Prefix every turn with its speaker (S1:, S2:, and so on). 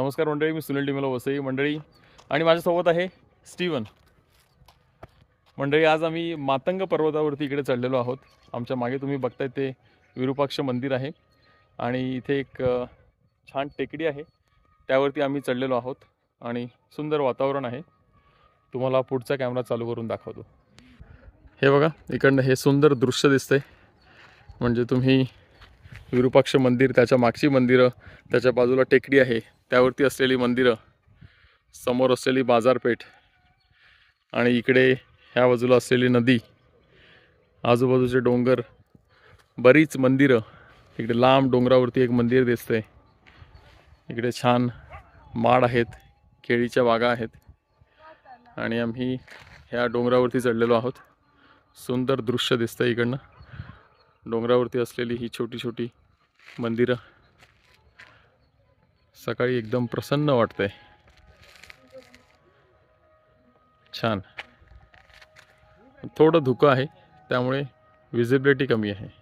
S1: नमस्कार मंडळी मी सुनील डिमेला वसई मंडळी आणि माझ्यासोबत आहे स्टीवन. मंडळी आज आम्ही मातंग पर्वतावरती इकडे चढलेलो आहोत. आमच्या मागे तुम्ही बघताय ते विरूपाक्ष मंदिर आहे आणि इथे एक छान टेकडी आहे. त्यावरती आम्ही चढलेलो आहोत आणि सुंदर वातावरण आहे. तुम्हाला पुढचा कॅमेरा चालू करून दाखवतो. हे बघा इकडनं हे सुंदर दृश्य दिसतंय. म्हणजे तुम्ही विरूपाक्ष मंदिर त्याच्या मागची मंदिरं त्याच्या बाजूला टेकडी आहे. त्यावरती असलेली मंदिरं समोर असलेली बाजारपेठ आणि इकडे ह्या बाजूला असलेली नदी आजूबाजूचे डोंगर बरीच मंदिरं. इकडे लांब डोंगरावरती एक मंदिर दिसतंय इकडे छान माड आहेत केळीच्या बागा आहेत. आणि आम्ही ह्या डोंगरावरती चढलेलो आहोत. सुंदर दृश्य दिसतं इकडनं. डोंगरावरती असलेली ही छोटी छोटी मंदिरं. सकाळी एकदम प्रसन्न वाटतंय. छान. थोडं धुकं आहे त्यामुळे विजिबिलिटी कमी आहे.